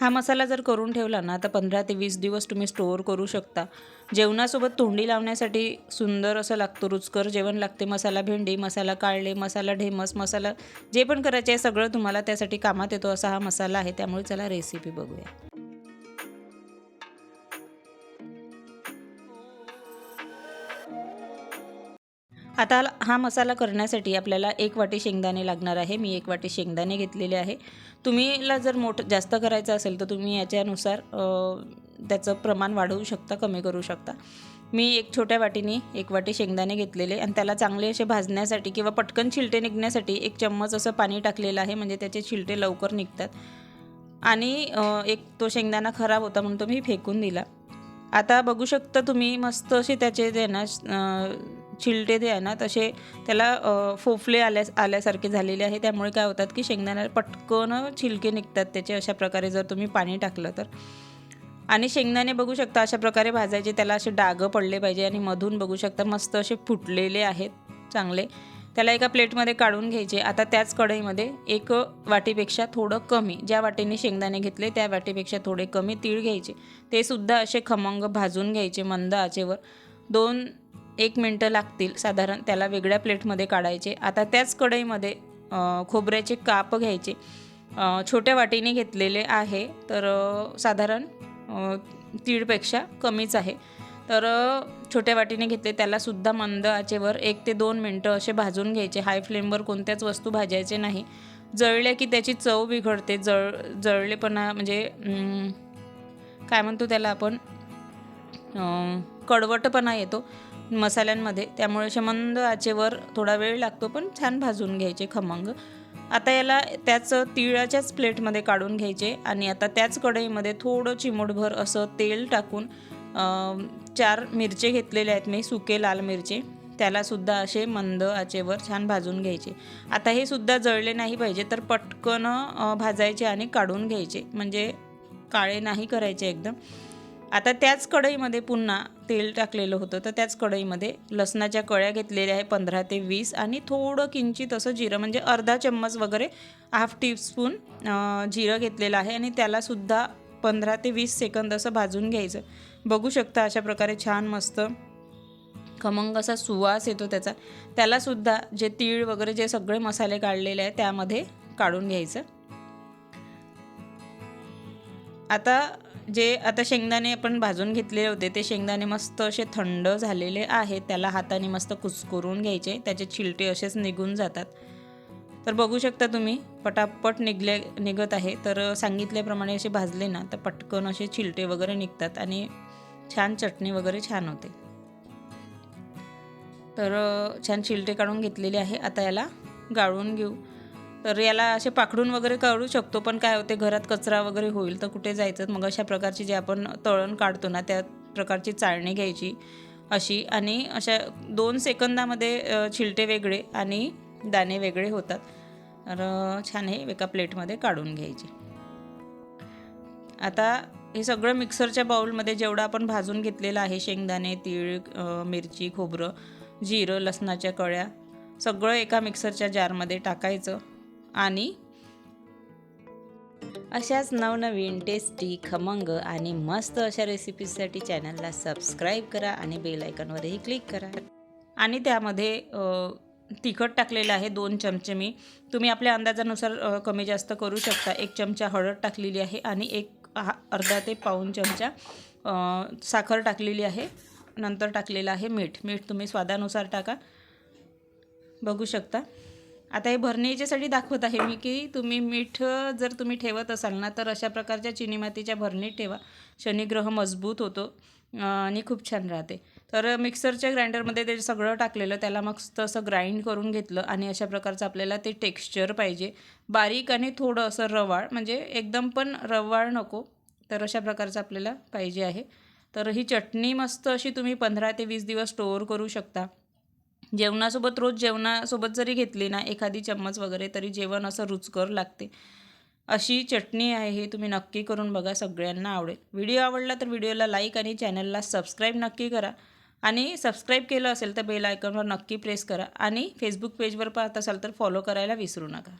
हा मसाला जर करून ठेवला ना तर पंधरा ते वीस दिवस तुम्ही स्टोअर करू शकता. जेवणासोबत तोंडी लावण्यासाठी सुंदर असं लागतं रुचकर जेवण लागते. मसाला भेंडी मसाला काळले मसाला ढेमस मसाला जे पण करायचे आहे सगळं तुम्हाला त्यासाठी कामात येतो असा हा मसाला आहे. त्यामुळे चला रेसिपी बघूया. आता हा मसाला करण्यासाठी आपल्याला एक वाटी शेंगदाणे लागणार आहे. मी एक वाटी शेंगदाणे घेतलेले आहे. तुम्हीला जर मोठं जास्त करायचं असेल तर तुम्ही याच्यानुसार त्याचं प्रमाण वाढवू शकता कमी करू शकता. मी एक छोट्या वाटीने एक वाटी शेंगदाणे घेतलेले आणि त्याला चांगले असे भाजण्यासाठी किंवा पटकन छिलटे निघण्यासाठी एक चम्मच असं पाणी टाकलेलं आहे. म्हणजे त्याचे छिलटे लवकर निघतात. आणि एक तो शेंगदाणा खराब होता म्हणून तो मी फेकून दिला. आता बघू शकता तुम्ही मस्त असे त्याचे जे ना चिलटे जे आहे ना तसे त्याला फोफले आल्या आल्यासारखे झालेले आहे. त्यामुळे काय होतात की शेंगदाण्याला पटकन छिलके निघतात त्याचे अशा प्रकारे जर तुम्ही पाणी टाकलं तर. आणि शेंगदाणे बघू शकता अशा प्रकारे भाजायचे. त्याला असे डागं पडले पाहिजे आणि मधून बघू शकता मस्त असे फुटलेले आहेत चांगले. त्याला एका प्लेटमध्ये काढून घ्यायचे. आता त्याच कढईमध्ये एक वाटीपेक्षा थोडं कमी ज्या वाटीने शेंगदाणे घेतले त्या वाटीपेक्षा थोडे कमी तीळ घ्यायचे. ते सुद्धा असे खमंग भाजून घ्यायचे मंद आचेवर. दोन एक मिनटं लागतील साधारण त्याला वेगळ्या प्लेटमध्ये काढायचे. आता त्याच कढईमध्ये खोबऱ्याचे काप घ्यायचे. छोट्या वाटीने घेतलेले आहे तर साधारण तीळपेक्षा कमीच आहे. तर छोट्या वाटीने घेतले त्यालासुद्धा मंद आचेवर एक ते दोन मिनटं असे भाजून घ्यायचे. हाय फ्लेमवर कोणत्याच वस्तू भाजायचे नाही. जळल्या की त्याची चव बिघडते. जळ जळलेपणा म्हणजे काय म्हणतो त्याला आपण? कडवटपणा येतो. मसाल्यांमध्ये. त्यामुळे शमंद मंद आचेवर थोडा वेळ लागतो पण छान भाजून घ्यायचे खमंग. आता याला त्याच तिळाच्याच प्लेटमध्ये काढून घ्यायचे आणि आता त्याच कढईमध्ये थोडं चिमूटभर असं तेल टाकून चार मिरचे घेतलेले आहेत मी सुके लाल मिरचे. त्यालासुद्धा असे मंद आचेवर छान भाजून घ्यायचे. आता हे सुद्धा जळले नाही पाहिजे तर पटकन भाजायचे आणि काढून घ्यायचे. म्हणजे काळे नाही करायचे एकदम. आता त्याच कढईमध्ये पुन्हा तेल टाकलेलं होतं तर त्याच कढईमध्ये लसणाच्या कळ्या घेतलेल्या आहे पंधरा ते वीस आणि थोडं किंचित असं जिरं म्हणजे अर्धा चम्मच वगैरे हाफ टीस्पून जिरं घेतलेलं आहे आणि त्यालासुद्धा पंधरा ते वीस सेकंद असं भाजून घ्यायचं. बघू शकता अशा प्रकारे छान मस्त खमंग असा सुवास येतो त्याचा. त्यालासुद्धा जे तीळ वगैरे जे सगळे मसाले काढलेले आहेत त्यामध्ये काढून घ्यायचं. आता जे आता शेंगदाणे आपण भाजून घेतलेले होते ते शेंगदाणे मस्त असे थंड झालेले आहेत. त्याला हाताने मस्त कुसकुरून घ्यायचे. त्याचे चिलटे असेच निघून जातात. तर बघू शकता तुम्ही पटापट निघले निघत आहे. तर सांगितल्याप्रमाणे असे भाजले ना तर पटकन असे चिलटे वगैरे निघतात आणि छान चटणी वगैरे छान होते. तर छान चिलटे काढून घेतलेले आहे. आता याला गाळून घेऊ. तर याला असे पाखडून वगैरे काढू शकतो पण काय होते घरात कचरा वगैरे होईल तर कुठे जायचं? मग अशा प्रकारची जे आपण तळण काढतो ना त्या प्रकारची चाळणी घ्यायची अशी. आणि अशा दोन सेकंदामध्ये छिलटे वेगळे आणि दाणे वेगळे होतात. तर छान हे एका प्लेटमध्ये काढून घ्यायचे. आता हे सगळं मिक्सरच्या बाउलमध्ये जेवढं आपण भाजून घेतलेलं आहे शेंगदाणे तीळ मिरची खोबरं जिरं लसणाच्या कळ्या सगळं एका मिक्सरच्या जारमध्ये टाकायचं. आणि अशाच नवनवीन टेस्टी खमंग आणि मस्त अशा रेसिपीजसाठी चॅनलला सबस्क्राईब करा आणि बेल आयकॉनवरही क्लिक करा. आणि त्यामध्ये तिखट टाकलेलं आहे दोन चमचे मी. तुम्ही आपल्या अंदाजानुसार कमी जास्त करू शकता. एक चमचा हळद टाकलेली आहे आणि एक हा अर्धा ते पाऊन चमचा साखर टाकलेली आहे. नंतर टाकलेलं आहे मीठ. मीठ तुम्ही स्वादानुसार टाका. बघू शकता. आता हे भरणे याच्यासाठी दाखवत आहे मी की तुम्ही मीठ जर तुम्ही ठेवत असाल ना तर अशा प्रकारच्या चिनी मातीच्या भरणीत ठेवा. शनिग्रह मजबूत होतो आणि खूप छान राहते. तर मिक्सरच्या ग्राइंडरमध्ये ते सगळं टाकलेलं त्याला मस्त असं ग्राइंड करून घेतलं आणि अशा प्रकारचं आपल्याला ते टेक्स्चर पाहिजे. बारीक आणि थोडं असं रवाळ म्हणजे एकदम पण रवाळ नको तर अशा प्रकारचं आपल्याला पाहिजे आहे. तर ही चटणी मस्त अशी तुम्ही पंधरा ते वीस दिवस स्टोअर करू शकता. जेवणासोबत रोज जेवणासोबत जरी घेतली ना एखादी चम्मच वगैरे तरी जेवण असं रुचकर लागते. अशी चटणी आहे हे तुम्ही नक्की करून बघा सगळ्यांना आवडेल. व्हिडिओ आवडला तर व्हिडिओला लाईक आणि चॅनलला सबस्क्राईब नक्की करा. आणि सबस्क्राईब केलं असेल तर बेल आयकॉनवर नक्की प्रेस करा. आणि फेसबुक पेजवर पाहत असाल तर फॉलो करायला विसरू नका.